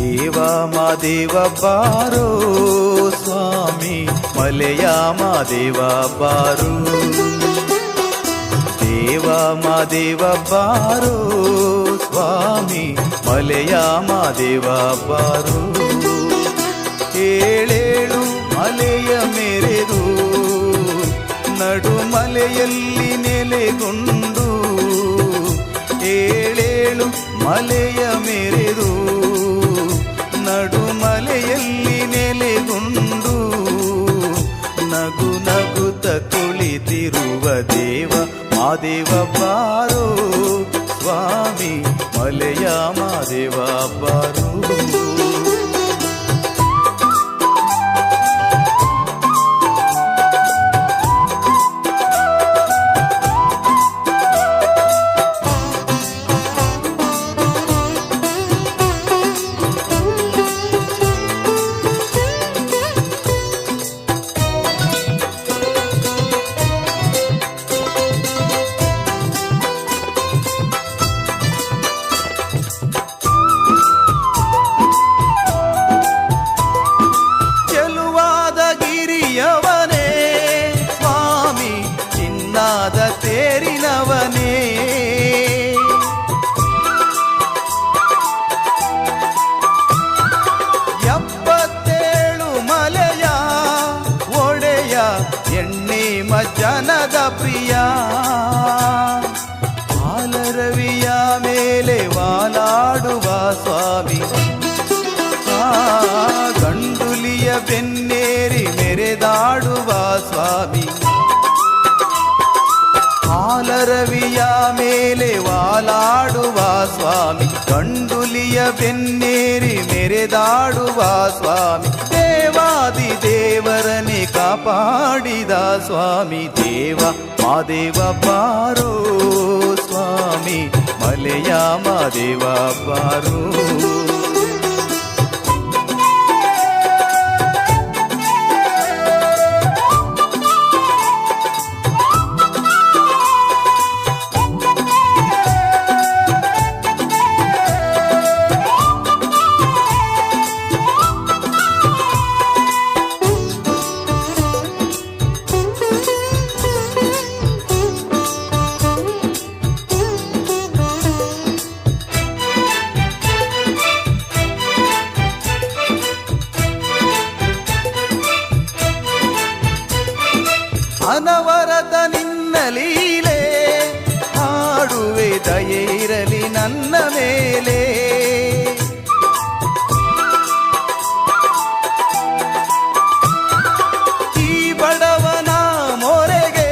ಮಾದೇವ ಬಾರೋ ಸ್ವಾಮಿ, ಮಲೆಯ ಮಾದೇವ ಬಾರೋ. ದೇವ ಮಾದೇವ ಬಾರೋ ಸ್ವಾಮಿ, ಮಲೆಯ ಮಾದೇವ ಬಾರೋ. ಏಳೇಳು ಮಲೆಯ ಮೇರೆದು, ನಡು ಮಲೆಯಲ್ಲಿ ನೆಲೆಗೊಂಡು. ಏಳೇಳು ಮಲೆಯ ಮೆರೆದು ಕುಳಿತಿರುವ ದೇವ ಮಾದೇವ ಬಾರೋ ಸ್ವಾಮಿ ಮಲೆಯ ಮಾದೇವ ಬಾರೋ ಮಜ್ಜನದ ಪ್ರಿಯ. ಹಾಲರವಿಯ ಮೇಲೆ ವಾಲಾಡುವ ಸ್ವಾಮಿ. ಗಂಡುಲಿಯ ಬೆನ್ನೇರಿ ಮೆರೆದಾಡುವ ಸ್ವಾಮಿ. ಹಾಲರವಿಯ ಮೇಲೆ ವಾಲಾಡುವ ಸ್ವಾಮಿ. ಗಂಡುಲಿಯ ಬೆನ್ನೇರಿ ಮೆರೆದಾಡುವ ಸ್ವಾಮಿ, ದೇವಾದಿ ದೇವರನೆ ಕಾಪಾಡಿದ ಸ್ವಾಮಿ, ದೇವ ಮಾದೇವ ಪಾರೋ ಸ್ವಾಮಿ ಮಲೆಯ ಮಾದೇವ ಬಾರೋ ಅನವರತ ನಿನ್ನ ಲೀಲೆ, ಹಾಡುವೆ ದಯೆ ನನ್ನ ಮೇಲೆ. ಈ ಬಡವನ ಮೊರೆಗೆ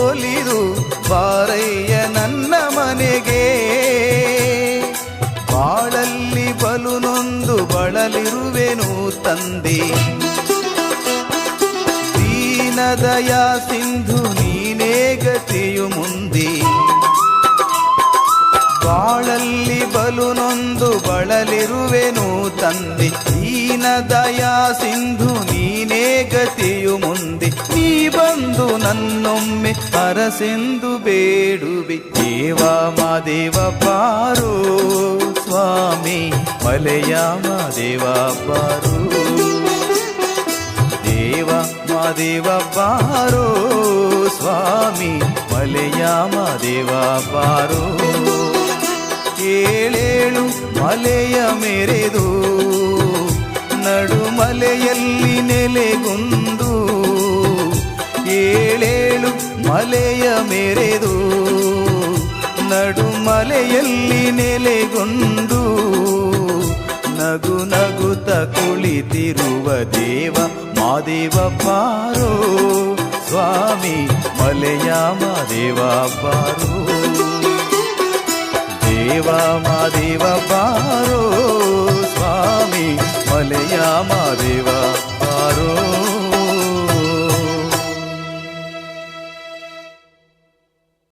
ಒಲಿದು ಬಾರಯ್ಯ ನನ್ನ ಮನೆಗೆ. ಬಾಳಲ್ಲಿ ಬಲು ನೊಂದು ಬಳಲಿರುವೆನು ತಂದೆ. ದೀನದಯ ಸಿಂಧು ನೀನೇ ಗತಿಯು ಮುಂದೆ. ಬಾಳಲ್ಲಿ ಬಲು ನೊಂದು ಬಳಲಿರುವೆನು ತಂದೆ. ದೀನದಯ ಸಿಂಧು ನೀನೇ ಗತಿಯು ಮುಂದೆ. ನೀ ಬಂದು ನನ್ನೊಮ್ಮೆ ಅರಸೆಂದು ಬೇಡುವೆ. ದೇವ ಮಾದೇವ ಪಾರು ಸ್ವಾಮಿ ಮಲೆಯ ಮಾದೇವ ಬಾರೋ. ದೇವ ಮಾದೇವ ಬಾರೋ ಸ್ವಾಮಿ ಮಲೆಯ ಮಾದೇವ ಬಾರೋ ಏಳೇಳು ಮಲೆಯ ಮೆರೆದು ನಡು ಮಲೆಯಲ್ಲಿ ನೆಲೆಗೊಂದು. ಏಳೇಳು ಮಲೆಯ ಮೆರೆದು ನಡು ಮಲೆಯಲ್ಲಿ ಕುಳಿತಿರುವ ದೇವ ಮಾದೇವ ಬಾರೋ ಸ್ವಾಮಿ ಮಲೆಯ ಮಾದೇವ ಬಾರೋ ದೇವ ಮಾದೇವ ಬಾರೋ ಸ್ವಾಮಿ ಮಲೆಯ ಮಾದೇವ